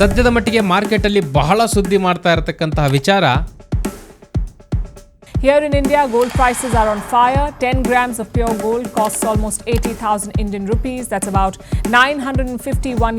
ಸದ್ಯದ ಮಟ್ಟಿಗೆ ಮಾರ್ಕೆಟಲ್ಲಿ ಬಹಳ ಸುದ್ದಿ ಮಾಡ್ತಾ ಇರತಕ್ಕಂತಹ ವಿಚಾರ Here in India, gold prices are on fire. 10 grams of pure gold costs almost 80,000 Indian rupees. That's about 951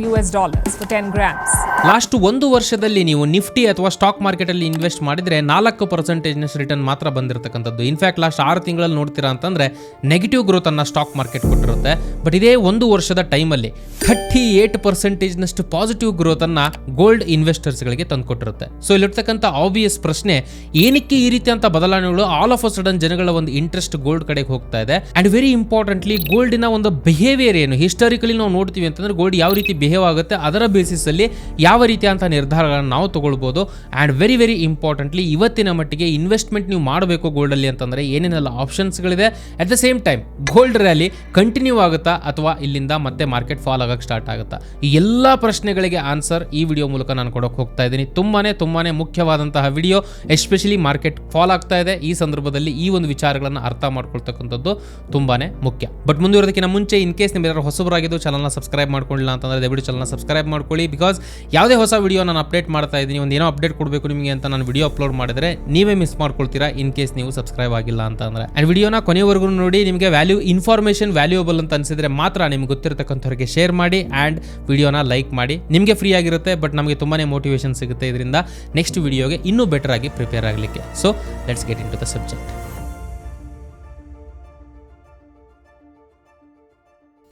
US dollars for 10 grams. Last ಒಂದು ವರ್ಷದಲ್ಲಿ ನೀವು ನಿಫ್ಟಿ ಅಥವಾ ಸ್ಟಾಕ್ ಮಾರ್ಕೆಟಲ್ಲಿ ಇನ್ವೆಸ್ಟ್ ಮಾಡಿದರೆ ನಾಲ್ಕು ಪರ್ಸೆಂಟೇಜ್ನಷ್ಟು ರಿಟರ್ನ್ ಮಾತ್ರ ಬಂದಿರತಕ್ಕಂಥದ್ದು ಇನ್ಫ್ಯಾಕ್ಟ್ ಲಾಸ್ಟ್ ಆರು ತಿಂಗಳಲ್ಲಿ ನೋಡ್ತೀರಾ ಅಂತಂದರೆ ನೆಗೆಟಿವ್ ಗ್ರೋತನ್ನು ಸ್ಟಾಕ್ ಮಾರ್ಕೆಟ್ ಕೊಟ್ಟಿರುತ್ತೆ ಬಟ್ ಇದೇ ಒಂದು ವರ್ಷದ ಟೈಮಲ್ಲಿ ಥರ್ಟಿ ಏಟ್ ಪರ್ಸೆಂಟೇಜ್ನಷ್ಟು ಪಾಸಿಟಿವ್ ಗ್ರೋತನ್ನು ಗೋಲ್ಡ್ ಇನ್ವೆಸ್ಟರ್ಸ್ಗಳಿಗೆ ತಂದುಕೊಟ್ಟಿರುತ್ತೆ ಸೊ ಇಲ್ಲಿರ್ತಕ್ಕಂಥ ಆಬ್ವಿಯಸ್ ಪ್ರಶ್ನೆ ಏನಕ್ಕೆ ಈ ರೀತಿ ಅಂತ ಬದಲಾವಣೆಗಳು ಆಲ್ ಆಫ್ ಅ ಸಡನ್ ಜನಗಳ ಒಂದು ಇಂಟ್ರೆಸ್ಟ್ ಗೋಲ್ಡ್ ಕಡೆಗೆ ಹೋಗ್ತಾ ಇದೆ. ಅಂಡ್ ವೆರಿ ಇಂಪಾರ್ಟೆಂಟ್ಲಿ ಗೋಲ್ಡಿನ ಒಂದು ಬಿಹೇವಿಯರ್ ಏನು? ಹಿಸ್ಟಾರಿಕಲಿ ನಾವು ನೋಡ್ತೀವಿ ಅಂತಂದ್ರೆ ಗೋಲ್ಡ್ ಯಾವ ರೀತಿ ಬಿಹೇವ್ ಆಗುತ್ತೆ, ಅದರ ಬೇಸಿಸ್ ಅಲ್ಲಿ ಯಾವ ರೀತಿಯಂಥ ನಿರ್ಧಾರಗಳನ್ನು ನಾವು ತಗೊಳ್ಬೋದು. ಅಂಡ್ ವೆರಿ ವೆರಿ ಇಂಪಾರ್ಟೆಂಟ್ಲಿ ಇವತ್ತಿನ ಮಟ್ಟಿಗೆ ಇನ್ವೆಸ್ಟ್ಮೆಂಟ್ ನೀವು ಮಾಡಬೇಕು ಗೋಲ್ಡ್ ಅಲ್ಲಿ ಅಂತಂದ್ರೆ ಏನೇನೆಲ್ಲ ಆಪ್ಷನ್ಸ್ಗಳಿದೆ at the same time gold rally continue ಆಗುತ್ತಾ ಅಥವಾ ಇಲ್ಲಿಂದ ಮತ್ತೆ ಮಾರ್ಕೆಟ್ ಫಾಲ್ ಆಗಕ್ಕೆ ಸ್ಟಾರ್ಟ್ ಆಗುತ್ತಾ? ಈ ಎಲ್ಲ ಪ್ರಶ್ನೆಗಳಿಗೆ ಆನ್ಸರ್ ಈ ವಿಡಿಯೋ ಮೂಲಕ ನಾನು ಕೊಡೋಕೆ ಹೋಗ್ತಾ ಇದ್ದೀನಿ. ತುಂಬಾನೇ ತುಂಬಾನೇ ಮುಖ್ಯವಾದಂತಹ ವಿಡಿಯೋ ಎಸ್ಪೆಷಲಿ ಮಾರ್ಕೆಟ್ ಫಾಲ್ ಆಗ್ತಾ ಇದೆ. ಈ ಸಂದರ್ಭದಲ್ಲಿ ಈ ಒಂದು ವಿಚಾರಗಳನ್ನು ಅರ್ಥ ಮಾಡ್ಕೊಳ್ತಕ್ಕಂಥದ್ದು ತುಂಬಾನೇ ಮುಖ್ಯ. ಬಟ್ ಮುಂದುವರೆದಕ್ಕಿಂತ ಮುಂಚೆ ಇನ್ ಕೇಸ್ ನಿಮ್ಗೆ ಯಾರು ಹೊಸಬರಾಗಿದ್ದು ಚಾನಲ್ನ ಸಬ್ಸ್ಕ್ರೈಬ್ ಮಾಡ್ಕೊಳ್ಳಿಲ್ಲ ಅಂತಂದ್ರೆ ದಯವಿಟ್ಟು ಚಾನಲ್ನ ಸಬ್ಸ್ಕ್ರೈಬ್ ಮಾಡ್ಕೊಳ್ಳಿ. ಬಿಕಾಸ್ ಯಾವುದೇ ಹೊಸ ವಿಡಿಯೋ ನಾನು ಅಪ್ಡೇಟ್ ಮಾಡ್ತಾ ಇದ್ದೀನಿ, ಒಂದು ಏನೋ ಅಪ್ಡೇಟ್ ಕೊಡಬೇಕು ನಿಮಗೆ ಅಂತ ನಾನು ವಿಡಿಯೋ ಅಪ್ಲೋಡ್ ಮಾಡಿದ್ರೆ ನೀವೇ ಮಿಸ್ ಮಾಡ್ಕೊಳ್ತೀರಾ ಇನ್ ಕೇಸ್ ನೀವು ಸಬ್ಸ್ಕ್ರೈಬ್ ಆಗಿಲ್ಲ ಅಂತಂದ್ರೆ. ಅಂಡ್ ವಿಡಿಯೋನ ಕೊನೆವರೆಗೂ ನೋಡಿ, ನಿಮಗೆ ವ್ಯಾಲ್ಯೂ ಇನ್ಫಾರ್ಮೇಷನ್ ವ್ಯಾಲ್ಯೂಬಲ್ ಅಂತ ಅನ್ಸಿದ್ರೆ ಮಾತ್ರ ನಿಮ್ಗೆ ಗೊತ್ತಿರತಕ್ಕಂಥವ್ರಿಗೆ ಶೇರ್ ಮಾಡಿ ಆ್ಯಂಡ್ ವಿಡಿಯೋನ ಲೈಕ್ ಮಾಡಿ. ನಿಮಗೆ ಫ್ರೀ ಆಗಿರುತ್ತೆ ಬಟ್ ನಮಗೆ ತುಂಬಾನೇ ಮೋಟಿವೇಶನ್ ಸಿಗುತ್ತೆ ಇದರಿಂದ ನೆಕ್ಸ್ಟ್ ವಿಡಿಯೋಗೆ ಇನ್ನೂ ಬೆಟರ್ ಆಗಿ ಪ್ರಿಪೇರ್ ಆಗಲಿಕ್ಕೆ. So let's get into the subject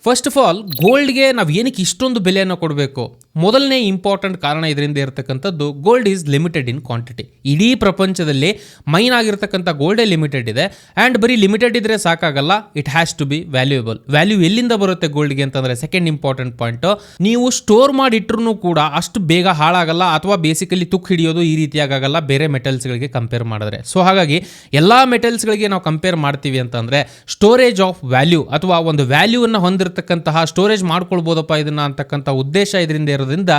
first of all ಗೋಲ್ಡ್ಗೆ ನಾವು ಏನಕ್ಕೆ ಇಷ್ಟೊಂದು ಬೆಲೆಯನ್ನು ಕೊಡಬೇಕು? ಮೊದಲನೇ ಇಂಪಾರ್ಟೆಂಟ್ ಕಾರಣ ಇದರಿಂದ ಇರತಕ್ಕಂಥದ್ದು gold is limited in quantity ಇಡೀ ಪ್ರಪಂಚದಲ್ಲಿ ಮೈನ್ ಆಗಿರ್ತಕ್ಕಂಥ ಗೋಲ್ಡೇ ಲಿಮಿಟೆಡ್ ಇದೆ. ಆ್ಯಂಡ್ ಬರೀ ಲಿಮಿಟೆಡ್ ಇದ್ದರೆ ಸಾಕಾಗಲ್ಲ it has to be valuable value ಎಲ್ಲಿಂದ ಬರುತ್ತೆ ಗೋಲ್ಡ್ಗೆ ಅಂತಂದರೆ ಸೆಕೆಂಡ್ ಇಂಪಾರ್ಟೆಂಟ್ ಪಾಯಿಂಟು ನೀವು ಸ್ಟೋರ್ ಮಾಡಿಟ್ರೂ ಕೂಡ ಅಷ್ಟು ಬೇಗ ಹಾಳಾಗಲ್ಲ, ಅಥವಾ ಬೇಸಿಕಲಿ ತುಕ್ ಹಿಡಿಯೋದು ಈ ರೀತಿಯಾಗಲ್ಲ ಬೇರೆ ಮೆಟಲ್ಸ್ಗಳಿಗೆ ಕಂಪೇರ್ ಮಾಡಿದ್ರೆ. ಸೊ ಹಾಗಾಗಿ, ಎಲ್ಲ ಮೆಟಲ್ಸ್ಗಳಿಗೆ ನಾವು ಕಂಪೇರ್ ಮಾಡ್ತೀವಿ ಅಂತಂದರೆ ಸ್ಟೋರೇಜ್ ಆಫ್ ವ್ಯಾಲ್ಯೂ ಅಥವಾ ಒಂದು ವ್ಯಾಲ್ಯೂವನ್ನು ಹೊಂದಿರತಕ್ಕಂತಹ ಸ್ಟೋರೇಜ್ ಮಾಡ್ಕೊಳ್ಬೋದಪ್ಪ ಇದನ್ನ ಅಂತಕ್ಕಂಥ ಉದ್ದೇಶ ಇದರಿಂದ ಇರೋದ್ರಿಂದ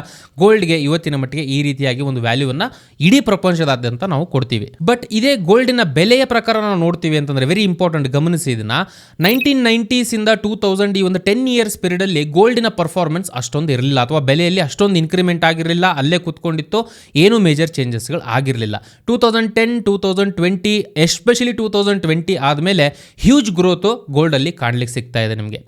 ಗೋಲ್ಡ್ಗೆ ಇವತ್ತಿನ ಮಟ್ಟಿಗೆ ಈ ರೀತಿಯಾಗಿ ಒಂದು ವ್ಯಾಲ್ಯೂವನ್ನು ಇಡೀ ಪ್ರಪಂಚದಾದ್ಯಂತ ನಾವು ಕೊಡ್ತೀವಿ. ಬಟ್ ಇದೇ ಗೋಲ್ಡಿನ ಬೆಲೆಯ ಪ್ರಕಾರ ನಾವು ನೋಡ್ತೀವಿ ಅಂತಂದ್ರೆ ವೆರಿ ಇಂಪಾರ್ಟೆಂಟ್ ಗಮನಿಸಿ ಇದನ್ನ. ನೈನ್ಟೀನ್ ನೈಂಟೀಸಿಂದ ಟೂ ತೌಸಂಡ್ ಈ ಒಂದು ಟೆನ್ ಇಯರ್ಸ್ ಪೀರಿಯಡಲ್ಲಿ ಗೋಲ್ಡಿನ ಪರ್ಫಾರ್ಮೆನ್ಸ್ ಅಷ್ಟೊಂದು ಇರಲಿಲ್ಲ ಅಥವಾ ಬೆಲೆಯಲ್ಲಿ ಅಷ್ಟೊಂದು ಇನ್ಕ್ರಿಮೆಂಟ್ ಆಗಿರಲಿಲ್ಲ, ಅಲ್ಲೇ ಕುತ್ಕೊಂಡಿತ್ತು, ಏನು ಮೇಜರ್ ಚೇಂಜಸ್ಗಳು ಆಗಿರಲಿಲ್ಲ. Two thousand ten two thousand twenty especially two thousand twenty ಆದಮೇಲೆ ಹ್ಯೂಜ್ ಗ್ರೋತು ಗೋಲ್ಡಲ್ಲಿ ಕಾಣ್ಲಿಕ್ಕೆ ಸಿಗ್ತಾ ಇದೆ ನಿಮಗೆ.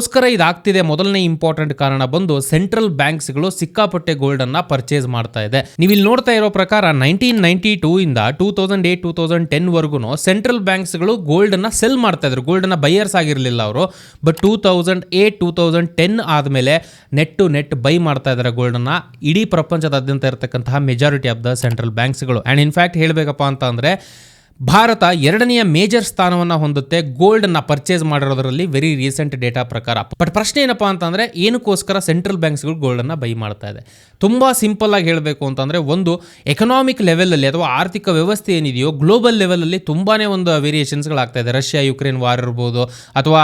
ಏನಕ್ಕೋಸ್ಕರ ಇದಾಗ್ತಿದೆ ಮೊದಲನೇ ಇಂಪಾರ್ಟೆಂಟ್ ಕಾರಣ ಬಂದು ಸೆಂಟ್ರಲ್ ಬ್ಯಾಂಕ್ಸ್ಗಳು ಸಿಕ್ಕಾಪಟ್ಟೆ ಗೋಲ್ಡ್ ಅನ್ನ ಪರ್ಚೇಸ್ ಮಾಡ್ತಾ ಇದೆ. ನೀವು ಇಲ್ಲಿ ನೋಡ್ತಾ ಇರೋ ಪ್ರಕಾರ ನೈನ್ಟೀನ್ ನೈನ್ಟಿ ಟೂ ಇಂದ two thousand eight, two thousand ten ವರ್ಗು ಸೆಂಟ್ರಲ್ ಬ್ಯಾಂಕ್ಸ್ಗಳು ಗೋಲ್ಡ್ ಅನ್ನ ಸೆಲ್ ಮಾಡ್ತಾ ಇದ್ರು. ಗೋಲ್ಡ್ ಅನ್ನ ಬೈಯರ್ಸ್ ಆಗಿರಲಿಲ್ಲ ಅವರು. But two thousand eight, two thousand ten ಆದಮೇಲೆ ನೆಟ್ ಟು ನೆಟ್ ಬೈ ಮಾಡ್ತಾ ಇದ್ದಾರೆ ಗೋಲ್ಡ್ ಅನ್ನ ಇಡೀ ಪ್ರಪಂಚದಾದ್ಯಂತ ಇರತಕ್ಕಂತಹ ಮೆಜಾರಿಟಿ ಆಫ್ ದ ಸೆಂಟ್ರಲ್ ಬ್ಯಾಂಕ್ಸ್ಗಳು ಆ್ಯಂಡ್ ಇನ್ಫ್ಯಾಕ್ಟ್ ಹೇಳಬೇಕಪ್ಪ ಅಂತ ಭಾರತ ಎರಡನೆಯ ಮೇಜರ್ ಸ್ಥಾನವನ್ನು ಹೊಂದುತ್ತೆ. ಗೋಲ್ಡ್ ಅನ್ನ ಪರ್ಚೇಸ್ ಮಾಡಿರೋದರಲ್ಲಿ ವೆರಿ ರೀಸೆಂಟ್ ಡೇಟಾ ಪ್ರಕಾರ. ಬಟ್ ಪ್ರಶ್ನೆ ಏನಪ್ಪಾ ಅಂತಂದರೆ, ಏನಕ್ಕೋಸ್ಕರ ಸೆಂಟ್ರಲ್ ಬ್ಯಾಂಕ್ಸ್ಗಳು ಗೋಲ್ಡ್ ಅನ್ನ ಬೈ ಮಾಡ್ತಾ ಇದೆ? ತುಂಬಾ ಸಿಂಪಲ್ ಆಗಿ ಹೇಳಬೇಕು ಅಂತಂದರೆ, ಒಂದು ಎಕನಾಮಿಕ್ ಲೆವೆಲಲ್ಲಿ ಅಥವಾ ಆರ್ಥಿಕ ವ್ಯವಸ್ಥೆ ಏನಿದೆಯೋ ಗ್ಲೋಬಲ್ ಲೆವೆಲಲ್ಲಿ ತುಂಬಾನೇ ಒಂದು ವೇರಿಯೇಷನ್ಸ್ಗಳಾಗ್ತಾ ಇದೆ. ರಷ್ಯಾ ಯುಕ್ರೇನ್ ವಾರ್ ಇರ್ಬೋದು, ಅಥವಾ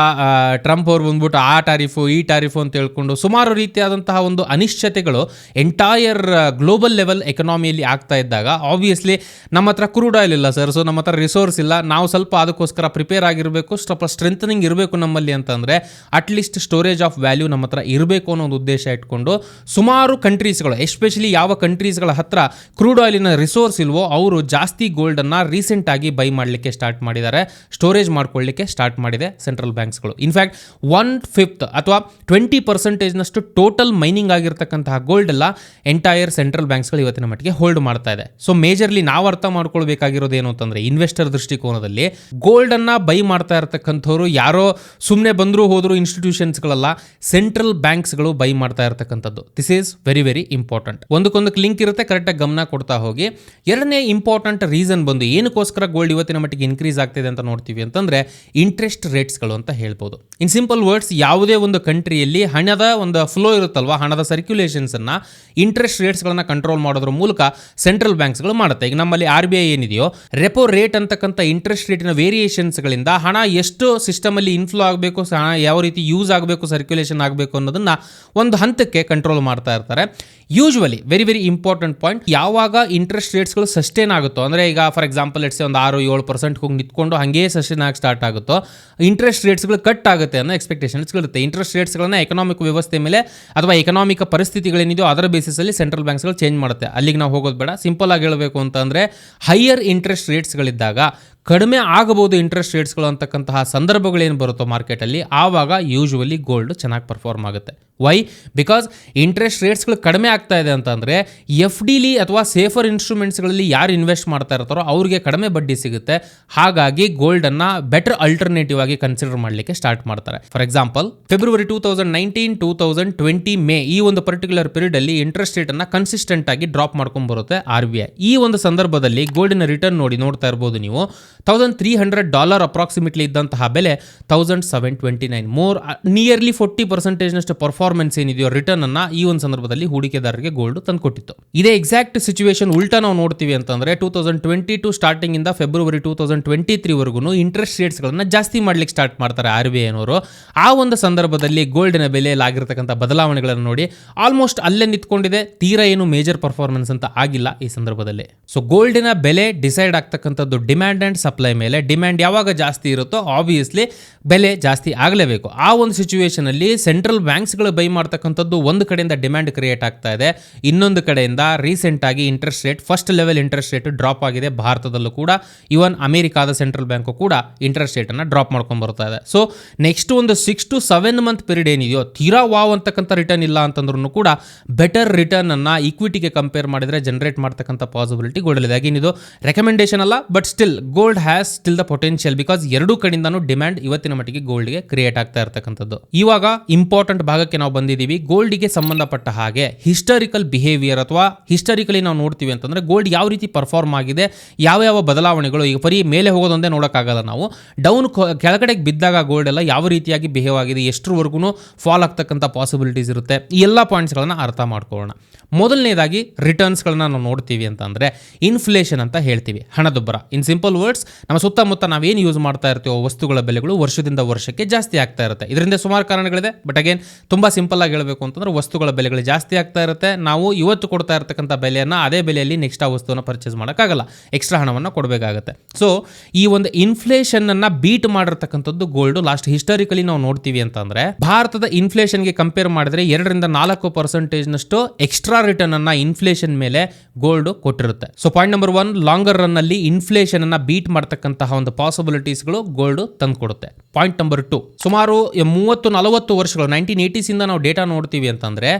ಟ್ರಂಪ್ ಅವ್ರು ಬಂದ್ಬಿಟ್ಟು ಆ ಟಾರಿಫು ಈ ಟಾರಿಫು ಅಂತ ಹೇಳ್ಕೊಂಡು ಸುಮಾರು ರೀತಿಯಾದಂತಹ ಒಂದು ಅನಿಶ್ಚಿತೆಗಳು ಎಂಟೈರ್ ಗ್ಲೋಬಲ್ ಲೆವೆಲ್ ಎಕನಾಮಿಯಲ್ಲಿ ಆಗ್ತಾ ಇದ್ದಾಗ ಆಬ್ವಿಯಸ್ಲಿ ನಮ್ಮ ಹತ್ರ ಕ್ರೂಡ್ ಆಯಿಲ್ ಇಲ್ಲ ಸರ್ ಸೊ ನಮ್ಮ ಹತ್ರ ರಿಸೋರ್ಸ್ ಇಲ್ಲ. ನಾವು ಸ್ವಲ್ಪ ಅದಕ್ಕೋಸ್ಕರ ಪ್ರಿಪೇರ್ ಆಗಿರಬೇಕು, ಸ್ವಲ್ಪ ಸ್ಟ್ರೆಂಥನಿಂಗ್ ಇರಬೇಕು ನಮ್ಮಲ್ಲಿ ಅಂತಂದರೆ ಅಟ್ಲೀಸ್ಟ್ ಸ್ಟೋರೇಜ್ ಆಫ್ ವ್ಯಾಲ್ಯೂ ನಮ್ಮ ಹತ್ರ ಇರಬೇಕು ಅನ್ನೋ ಒಂದು ಉದ್ದೇಶ ಇಟ್ಕೊಂಡು, ಸುಮಾರು ಕಂಟ್ರೀಸ್ಗಳು ಎಸ್ಪೆಷಲಿ ಯಾವ ಕಂಟ್ರೀಸ್ಗಳ ಹತ್ರ ಕ್ರೂಡ್ ಆಯಿಲಿನ ರಿಸೋರ್ಸ್ ಇಲ್ವೋ, ಅವರು ಜಾಸ್ತಿ ಗೋಲ್ಡನ್ನು ರೀಸೆಂಟಾಗಿ ಬೈ ಮಾಡಲಿಕ್ಕೆ ಸ್ಟಾರ್ಟ್ ಮಾಡಿದ್ದಾರೆ. ಸ್ಟೋರೇಜ್ ಮಾಡ್ಕೊಳ್ಳಿಕ್ಕೆ ಸ್ಟಾರ್ಟ್ ಮಾಡಿದೆ ಸೆಂಟ್ರಲ್ ಬ್ಯಾಂಕ್ಸ್ಗಳು ಇನ್ಫ್ಯಾಕ್ಟ್ ಒನ್ ಫಿಫ್ತ್ ಅಥವಾ ಟ್ವೆಂಟಿ ಪರ್ಸೆಂಟೇಜ್ನಷ್ಟು ಟೋಟಲ್ ಮೈನಿಂಗ್ ಆಗಿರ್ತಕ್ಕಂತಹ ಗೋಲ್ಡ್ ಎಲ್ಲ ಎಂಟೈರ್ ಸೆಂಟ್ರಲ್ ಬ್ಯಾಂಕ್ಸ್ಗಳು ಇವತ್ತಿನ ಮಟ್ಟಿಗೆ ಹೋಲ್ಡ್ ಮಾಡ್ತಾ ಇದೆ. ಸೊ ಮೇಜರ್ಲಿ ನಾವು ಅರ್ಥ ಮಾಡ್ಕೊಳ್ಬೇಕಾಗಿರೋದು ಏನು ಅಂತಂದ್ರೆ ಇನ್ವೆಸ್ಟರ್ ದೃಷ್ಟಿಕೋನದಲ್ಲಿ ಗೋಲ್ಡ್ ಅನ್ನ ಬೈ ಮಾಡ್ತಾ ಇರತಕ್ಕಂಥವ್ರು ಯಾರೋ ಸುಮ್ಮನೆ ಬಂದ್ರು ಹೋದ್ರು ಇನ್ಸ್ಟಿಟ್ಯೂಷನ್ಸ್ಗಳಲ್ಲ ಸೆಂಟ್ರಲ್ ಬ್ಯಾಂಕ್ಸ್ಗಳು ಬೈ ಮಾಡ್ತಾ ಇರತಕ್ಕಂಥದ್ದು. This is very very important ಒಂದಕ್ಕೊಂದಕ್ಕೆ link ಇರುತ್ತೆ ಕರೆಕ್ಟಾಗಿ ಗಮನ ಕೊಡ್ತಾ ಹೋಗಿ. ಎರಡನೇ ಇಂಪಾರ್ಟೆಂಟ್ ರೀಸನ್ ಬಂದು ಏನಕ್ಕೋಸ್ಕರ ಗೋಲ್ಡ್ ಇವತ್ತಿನ ಮಟ್ಟಿಗೆ ಇನ್ಕ್ರೀಸ್ ಆಗ್ತಿದೆ ಅಂತ ನೋಡ್ತೀವಿ ಅಂತಂದ್ರೆ ಇಂಟ್ರೆಸ್ಟ್ ರೇಟ್ಸ್ಗಳು ಅಂತ ಹೇಳ್ಬೋದು. ಇನ್ ಸಿಂಪಲ್ ವರ್ಡ್ಸ್ ಯಾವುದೇ ಒಂದು ಕಂಟ್ರಿಯಲ್ಲಿ ಹಣದ ಒಂದು ಫ್ಲೋ ಇರುತ್ತಲ್ವಾ, ಹಣದ ಸರ್ಕ್ಯುಲೇಷನ್ಸ್ ಅನ್ನ ಇಂಟ್ರೆಸ್ಟ್ ರೇಟ್ಸ್ಗಳನ್ನ ಕಂಟ್ರೋಲ್ ಮಾಡೋದ್ರ ಮೂಲಕ ಸೆಂಟ್ರಲ್ ಬ್ಯಾಂಕ್ಸ್ಗಳು ಮಾಡುತ್ತೆ. ಈಗ ನಮ್ಮಲ್ಲಿ ಆರ್ ಬಿ ಐ ಏನಿದೆಯೋ ರೆಪೋ ರೇಟ್ ಅಂತಕ್ಕಂಥ ಇಂಟ್ರೆಸ್ಟ್ ರೇಟಿನ ವೇರಿಯೇಷನ್ಸ್ಗಳಿಂದ ಹಣ ಎಷ್ಟು ಸಿಸ್ಟಮಲ್ಲಿ ಇನ್ಫ್ಲೋ ಆಗಬೇಕು, ಹಣ ಯಾವ ರೀತಿ ಯೂಸ್ ಆಗಬೇಕು ಸರ್ಕ್ಯುಲೇಷನ್ ಆಗಬೇಕು ಅನ್ನೋದನ್ನು ಒಂದು ಹಂತಕ್ಕೆ ಕಂಟ್ರೋಲ್ ಮಾಡ್ತಾ ಇರ್ತಾರೆ. Usually very very important point ಯಾವಾಗ ಇಂಟ್ರೆಸ್ಟ್ ರೇಟ್ಸ್ಗಳು ಸಸ್ಟೈನ್ ಆಗುತ್ತೋ, ಅಂದರೆ ಈಗ ಫಾರ್ ಎಕ್ಸಾಂಪಲ್ ಇಟ್ಸ್ ಒಂದು ಆರು ಏಳು ಪರ್ಸೆಂಟ್ ಹೋಗಿ ನಿಂತ್ಕೊಂಡು ಹಾಗೇ ಸಸ್ಟೈನ್ ಆಗಿ ಸ್ಟಾರ್ಟ್ ಆಗುತ್ತೋ ಇಂಟ್ರೆಸ್ಟ್ ರೇಟ್ಸ್ಗಳು ಕಟ್ ಆಗುತ್ತೆ ಅನ್ನೋ ಎಕ್ಸ್ಪೆಕ್ಟೇಷನ್ಸ್ಗಳಿರುತ್ತೆ ಇಂಟ್ರೆಸ್ಟ್ ರೇಟ್ಸ್ಗಳನ್ನ ಎಕನಾಮಿಕ್ ವ್ಯವಸ್ಥೆ ಮೇಲೆ ಅಥವಾ ಎಕನಾಮಿಕ್ ಪರಿಸ್ಥಿತಿಗಳೇನಿದೆಯೋ ಅದರ ಬೇಸಿಸಲ್ಲಿ ಸೆಂಟ್ರಲ್ ಬ್ಯಾಂಕ್ಸ್ಗಳು ಚೇಂಜ್ ಮಾಡುತ್ತೆ. ಅಲ್ಲಿಗೆ ನಾವು ಹೋಗೋದು ಬೇಡ. ಸಿಂಪಲ್ ಆಗಿ ಹೇಳಬೇಕು ಅಂತಂದರೆ ಹೈಯರ್ ಇಂಟ್ರೆಸ್ಟ್ ರೇಟ್ಸ್ಗಳಿದ್ದಾಗ ಕಡಿಮೆ ಆಗಬಹುದು ಇಂಟ್ರೆಸ್ಟ್ ರೇಟ್ಸ್ಗಳು ಅಂತಕ್ಕಂತಹ ಸಂದರ್ಭಗಳೇನು ಬರುತ್ತೋ ಮಾರ್ಕೆಟಲ್ಲಿ ಆವಾಗ ಯೂಶ್ವಲಿ ಗೋಲ್ಡ್ ಚೆನ್ನಾಗಿ ಪರ್ಫಾರ್ಮ್ ಆಗುತ್ತೆ. ವೈ ಬಿಕಾಸ್ ಇಂಟ್ರೆಸ್ಟ್ ರೇಟ್ಸ್ಗಳು ಕಡಿಮೆ ಆಗ್ತಾ ಇದೆ ಅಂತಂದರೆ ಎಫ್ ಡಿಲಿ ಅಥವಾ ಸೇಫರ್ ಇನ್ಸ್ಟ್ರೂಮೆಂಟ್ಸ್ಗಳಲ್ಲಿ ಯಾರು ಇನ್ವೆಸ್ಟ್ ಮಾಡ್ತಾ ಇರ್ತಾರೋ ಅವ್ರಿಗೆ ಕಡಿಮೆ ಬಡ್ಡಿ ಸಿಗುತ್ತೆ. ಹಾಗಾಗಿ ಗೋಲ್ಡನ್ನು ಬೆಟರ್ ಅಲ್ಟರ್ನೇಟಿವ್ ಆಗಿ ಕನ್ಸಿಡರ್ ಮಾಡಲಿಕ್ಕೆ ಸ್ಟಾರ್ಟ್ ಮಾಡ್ತಾರೆ. For example February two thousand nineteen two thousand twenty May ಈ ಒಂದು ಪರ್ಟಿಕ್ಯುಲರ್ ಪೀರಿಯಡಲ್ಲಿ ಇಂಟ್ರೆಸ್ಟ್ ರೇಟನ್ನು ಕನ್ಸಿಸ್ಟೆಂಟ್ ಆಗಿ ಡ್ರಾಪ್ ಮಾಡ್ಕೊಂಡು ಬರುತ್ತೆ ಆರ್ ಬಿ ಐ ಈ ಒಂದು ಸಂದರ್ಭದಲ್ಲಿ ಗೋಲ್ಡಿನ ರಿಟರ್ನ್ ನೋಡಿ ನೋಡ್ತಾ ಇರ್ಬೋದು ನೀವು. Thousand three hundred dollar approximately ಇದ್ದಂತಹ ಬೆಲೆ thousand seven twenty nine more nearly forty ಪರ್ಸೆಂಟೇಜ್ನಷ್ಟು performance ಏನಿದೆಯೋ ರಿಟರ್ನ್ ಅನ್ನ ಈ ಒಂದು ಸಂದರ್ಭದಲ್ಲಿ ಹೂಡಿಕೆದಾರರಿಗೆ ಗೋಲ್ಡ್ ತಂದುಕೊಟ್ಟಿತ್ತು. ಇದೇ ಎಕ್ಸಾಕ್ಟ್ ಸಿಚುವೇಶನ್ ಉಲ್ಟಾ ನಾವು ನೋಡ್ತೀವಿ ಅಂತಂದ್ರೆ two thousand twenty to starting ಇಂದ ಫೆಬ್ರವರಿ ಟೂ ತೌಸಂಡ್ ಟ್ವೆಂಟಿ ತ್ರೀವರೆಗೂ ಇಂಟ್ರೆಸ್ಟ್ ರೇಟ್ಸ್ಗಳನ್ನ ಜಾಸ್ತಿ ಮಾಡ್ಲಿಕ್ಕೆ ಸ್ಟಾರ್ಟ್ ಮಾಡ್ತಾರೆ ಆರ್ ಬಿ ಐನವರು ಆ ಒಂದು ಸಂದರ್ಭದಲ್ಲಿ ಗೋಲ್ಡಿನ ಬೆಲೆಯಲ್ಲಿ ಆಗಿರ್ತಕ್ಕಂಥ ಬದಲಾವಣೆಗಳನ್ನು ನೋಡಿ ಆಲ್ಮೋಸ್ಟ್ ಅಲ್ಲೇ ನಿಂತ್ಕೊಂಡಿದೆ. ತೀರಾ ಏನು ಮೇಜರ್ ಪರ್ಫಾರ್ಮೆನ್ಸ್ ಅಂತ ಆಗಿಲ್ಲ ಈ ಸಂದರ್ಭದಲ್ಲಿ. ಸೊ ಗೋಲ್ಡಿನ ಬೆಲೆ ಡಿಸೈಡ್ ಆಗ್ತಕ್ಕಂಥದ್ದು ಡಿಮ್ಯಾಂಡ್ ಆ್ಯಂಡ್ ಸಪ್ಲೈ ಮೇಲೆ ಡಿಮ್ಯಾಂಡ್ ಯಾವಾಗ ಜಾಸ್ತಿ ಇರುತ್ತೋ ಆಬ್ವಿಯಸ್ಲಿ ಬೆಲೆ ಜಾಸ್ತಿ ಆಗಲೇಬೇಕು. ಆ ಒಂದು ಸಿಚುವೇಶನಲ್ಲಿ ಸೆಂಟ್ರಲ್ ಬ್ಯಾಂಕ್ಸ್ಗಳು ಬೈ ಮಾಡ್ತಕ್ಕಂಥದ್ದು ಒಂದು ಕಡೆಯಿಂದ ಡಿಮ್ಯಾಂಡ್ ಕ್ರಿಯೇಟ್ ಆಗ್ತಾ ಇದೆ. ಇನ್ನೊಂದು ಕಡೆಯಿಂದ ರೀಸೆಂಟ್ ಆಗಿ interest rate first level interest rate drop ಆಗಿದೆ. ಭಾರತದಲ್ಲೂ ಕೂಡ ಇವನ್ ಅಮೆರಿಕಾದ ಸೆಂಟ್ರಲ್ ಬ್ಯಾಂಕು ಕೂಡ ಇಂಟ್ರೆಸ್ಟ್ ರೇಟನ್ನು ಡ್ರಾಪ್ ಮಾಡ್ಕೊಂಡು ಬರ್ತಾ ಇದೆ. ಸೊ ನೆಕ್ಸ್ಟ್ ಒಂದು six to seven month period ಏನಿದೆಯೋ, ತೀರಾ ವಾವ್ ಅಂತಕ್ಕಂಥ ರಿಟರ್ನ್ ಇಲ್ಲ ಅಂತಂದ್ರೂ ಕೂಡ ಬೆಟರ್ ರಿಟರ್ನ್ ಅನ್ನು ಈಕ್ವಿಟಿಗೆ ಕಂಪೇರ್ ಮಾಡಿದ್ರೆ ಜನರೇಟ್ ಮಾಡ್ತಕ್ಕಂಥ ಪಾಸಿಬಿಲಿಟಿ ಇದೆ ಇದು ರೆಕಮೆಂಡೇಶನ್ ಅಲ್ಲ but still gold has still the potential because ಎರಡೂ ಕಡೆಯಿಂದನೂ ಡಿಮ್ಯಾಂಡ್ ಇವತ್ತಿನ ಮಟ್ಟಿಗೆ ಗೋಲ್ಡ್ಗೆ ಕ್ರಿಯೇಟ್ ಆಗ್ತಾ ಇರತಕ್ಕಂಥದ್ದು. ಇವಾಗ ಇಂಪಾರ್ಟೆಂಟ್ ಭಾಗಕ್ಕೆ ನಾವು ಬಂದಿದ್ದೀವಿ. ಗೋಲ್ಡ್ಗೆ ಸಂಬಂಧಪಟ್ಟ ಹಾಗೆ ಹಿಸ್ಟಾರಿಕಲ್ ಬಿಹೇವಿಯರ್ ಅಥವಾ ಹಿಸ್ಟಾರಿಕಲಿ ನಾವು ನೋಡ್ತೀವಿ ಅಂತಂದ್ರೆ ಗೋಲ್ಡ್ ಯಾವ ರೀತಿ ಪರ್ಫಾರ್ಮ್ ಆಗಿದೆ, ಯಾವ ಯಾವ ಬದಲಾವಣೆಗಳು, ಈಗ ಬರೀ ಮೇಲೆ ಹೋಗೋದೊಂದೇ ನೋಡೋಕ್ಕಾಗಲ್ಲ ನಾವು. ಡೌನ್ ಕೆಳಗಡೆಗೆ ಬಿದ್ದಾಗ ಗೋಲ್ಡ್ ಎಲ್ಲ ಯಾವ ರೀತಿಯಾಗಿ ಬಿಹೇವ್ ಆಗಿದೆ, ಎಷ್ಟರವರೆಗೂ ಫಾಲ್ ಆಗ್ತಕ್ಕಂಥ ಪಾಸಿಬಿಲಿಟೀಸ್ ಇರುತ್ತೆ, ಈ ಎಲ್ಲ ಪಾಯಿಂಟ್ಸ್ಗಳನ್ನ ಅರ್ಥ ಮಾಡ್ಕೊಳ್ಳೋಣ. ಮೊದಲನೇದಾಗಿ ರಿಟರ್ನ್ಸ್ಗಳನ್ನ ನಾವು ನೋಡ್ತೀವಿ ಅಂತಂದ್ರೆ ಇನ್ಫ್ಲೇಷನ್ ಅಂತ ಹೇಳ್ತೀವಿ. ಹಣದುಬ್ಬರ. ಇನ್ ಸಿಂಪಲ್ ವರ್ಡ್ಸ್ ನಮ್ಮ ಸುತ್ತಮುತ್ತ ನಾವೇನು ಯೂಸ್ ಮಾಡ್ತಾ ಇರ್ತೀವೋ ವಸ್ತುಗಳ ಬೆಲೆಗಳು ವರ್ಷದಿಂದ ವರ್ಷಕ್ಕೆ ಜಾಸ್ತಿ ಆಗ್ತಾ ಇರುತ್ತೆ. ಇದರಿಂದ ಸುಮಾರು ಕಾರಣಗಳಿದೆ. ಬಟ್ ಅಗೇನ್ ತುಂಬ ಸಿಂಪಲ್ ಆಗಿ ಹೇಳಬೇಕು ಅಂತಂದ್ರೆ ವಸ್ತುಗಳ ಬೆಲೆಗಳು ಜಾಸ್ತಿ ಆಗ್ತಾ ಇರುತ್ತೆ. ನಾವು ಇವತ್ತು ಕೊಡ್ತಾ ಇರ್ತಕ್ಕಂಥ ಬೆಲೆಯನ್ನು ಅದೇ ಬೆಲೆಯಲ್ಲಿ ನೆಕ್ಸ್ಟ್ ಆ ವಸ್ತುವನ್ನು ಪರ್ಚೇಸ್ ಮಾಡೋಕ್ಕಾಗಲ್ಲ. ಎಕ್ಸ್ಟ್ರಾ ಹಣವನ್ನು ಕೊಡಬೇಕಾಗುತ್ತೆ. ಸೊ ಈ ಒಂದು ಇನ್ಫ್ಲೇಷನ್ ಅನ್ನ ಬೀಟ್ ಮಾಡಿರ್ತಕ್ಕಂಥದ್ದು ಗೋಲ್ಡ್ ಲಾಸ್ಟ್ ಹಿಸ್ಟಾರಿಕಲಿ ನಾವು ನೋಡ್ತೀವಿ ಅಂತಂದ್ರೆ, ಭಾರತದ ಇನ್ಫ್ಲೇಷನ್ಗೆ ಕಂಪೇರ್ ಮಾಡಿದ್ರೆ ಎರಡರಿಂದ ನಾಲ್ಕು ಪರ್ಸೆಂಟೇಜ್ನಷ್ಟು ಎಕ್ಸ್ಟ್ರಾ ರಿಟರ್ನ್ ಅನ್ನ ಇನ್ಫ್ಲೇಷನ್ ಮೇಲೆ gold ಕೊಟ್ಟಿರುತ್ತೆ. So point number one longer run ಅಲ್ಲಿ ಇನ್ಫ್ಲೇಷನ್ ಅನ್ನ ಬೀಟ್ ಮಾಡ್ತಕ್ಕಂತಹ ಒಂದು ಪಾಸಿಬಿಲಿಟೀಸ್ಗಳು ಗೋಲ್ಡ್ ತಂದುಕೊಡುತ್ತೆ. ಪಾಯಿಂಟ್ ನಂಬರ್ ಟು ಸುಮಾರು ಮೂವತ್ತು ನಲವತ್ತು ವರ್ಷಗಳು ನೈನ್ಟೀನ್ ಏಯ್ಟೀಸಿಂದ ನಾವು ಡೇಟಾ ನೋಡ್ತೀವಿ ಅಂತಂದ್ರೆ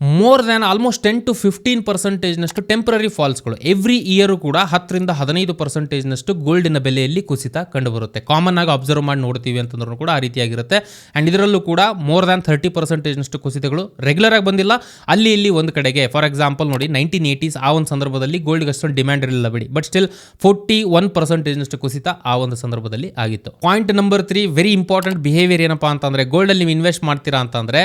more than almost ten to fifteen ಪರ್ಸೆಂಟೇಜ್ನಷ್ಟು temporary ಫಾಲ್ಸ್ಗಳು ಎವ್ರಿ ಇಯರ್ ಕೂಡ ಹತ್ತರಿಂದ ಹದಿನೈದು ಪರ್ಸೆಂಟೇಜ್ನಷ್ಟು ಗೋಲ್ಡಿನ ಬೆಲೆಯಲ್ಲಿ ಕುಸಿತ ಕಂಡುಬರುತ್ತೆ. ಕಾಮನ್ ಆಗಿ ಅಬ್ಸರ್ವ್ ಮಾಡಿ ನೋಡ್ತೀವಿ ಅಂತಂದ್ರೂ ಕೂಡ ಆ ರೀತಿಯಾಗಿರುತ್ತೆ. ಆ್ಯಂಡ್ ಇದರಲ್ಲೂ ಕೂಡ ಮೋರ್ ದ್ಯಾನ್ ಥರ್ಟಿ ಪರ್ಸೆಂಟೇಜ್ನಷ್ಟು ಕುಸಿತಗಳು ರೆಗ್ಯುಲರ್ ಆಗಿ ಬಂದಿಲ್ಲ. ಅಲ್ಲಿ ಇಲ್ಲಿ ಒಂದು ಕಡೆಗೆ ಫಾರ್ ಎಕ್ಸಾಂಪಲ್ ನೋಡಿ ನೈನ್ಟೀನ್ ಏಯ್ಟೀಸ್ ಆ ಒಂದು ಸಂದರ್ಭದಲ್ಲಿ ಗೋಲ್ಡ್ಗೆ ಅಷ್ಟೊಂದು ಡಿಮ್ಯಾಂಡ್ ಇರಲಿಲ್ಲ ಬಿಡಿ. ಬಟ್ ಸ್ಟಿಲ್ ಫೋರ್ಟಿ ಒನ್ ಪರ್ಸೆಂಟೇಜ್ನಷ್ಟು ಕುಸಿತ ಆ ಒಂದು ಸಂದರ್ಭದಲ್ಲಿ ಆಗಿತ್ತು. Point number three very important behaviour ಏನಪ್ಪಾ ಅಂತಂದರೆ ಗೋಲ್ಡಲ್ಲಿ ನೀವು ಇನ್ವೆಸ್ಟ್ ಮಾಡ್ತೀರಾ ಅಂತಂದರೆ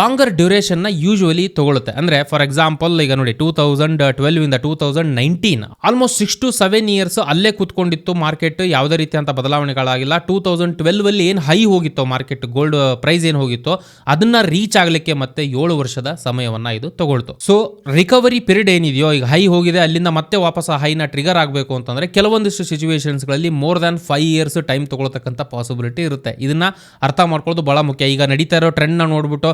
ಲಾಂಗರ್ ಡ್ಯೂರೇಷನ್ನ ಯೂಶುವಲಿ ತಗೊಳುತ್ತೆ. ಅಂದ್ರೆ ಫಾರ್ ಎಕ್ಸಾಂಪಲ್ ಈಗ ನೋಡಿ ಟೂ ತೌಸಂಡ್ ಟ್ವೆಲ್ವ್ ಇಂದ two thousand nineteen almost six to seven years ಅಲ್ಲೇ ಕೂತ್ಕೊಂಡಿತ್ತು ಮಾರ್ಕೆಟ್ ಯಾವುದೇ ರೀತಿಯಂತ ಬದಲಾವಣೆಗಳಾಗಿಲ್ಲ. ಟೂ ತೌಸಂಡ್ ಟ್ವೆಲ್ವ್ ಅಲ್ಲಿ ಏನು ಹೈ ಹೋಗಿತ್ತು ಮಾರ್ಕೆಟ್ ಗೋಲ್ಡ್ ಪ್ರೈಸ್ ಏನು ಹೋಗಿತ್ತು, ಅದನ್ನ ರೀಚ್ ಆಗಲಿಕ್ಕೆ ಮತ್ತೆ ಏಳು ವರ್ಷದ ಸಮಯವನ್ನ ಇದು ತಗೊಳ್ತು. ಸೊ ರಿಕವರಿ ಪೀರಿಯಡ್ ಏನಿದೆಯೋ, ಈಗ ಹೈ ಹೋಗಿದೆ, ಅಲ್ಲಿಂದ ಮತ್ತೆ ವಾಪಸ್ ಹೈನ ಟ್ರಿಗರ್ ಆಗಬೇಕು ಅಂತಂದ್ರೆ, ಕೆಲವೊಂದಿಷ್ಟು ಸಿಚುವೇಶನ್ಸ್ಗಳಲ್ಲಿ more than five years time ತಗೊಳ್ತಕ್ಕಂಥ possibility ಇರುತ್ತೆ. ಇದನ್ನ ಅರ್ಥ ಮಾಡ್ಕೊಳ್ಳೋದು ಬಹಳ ಮುಖ್ಯ. ಈಗ ನಡೀತಾ ಇರೋ ಟ್ರೆಂಡ್ನ ನೋಡ್ಬಿಟ್ಟು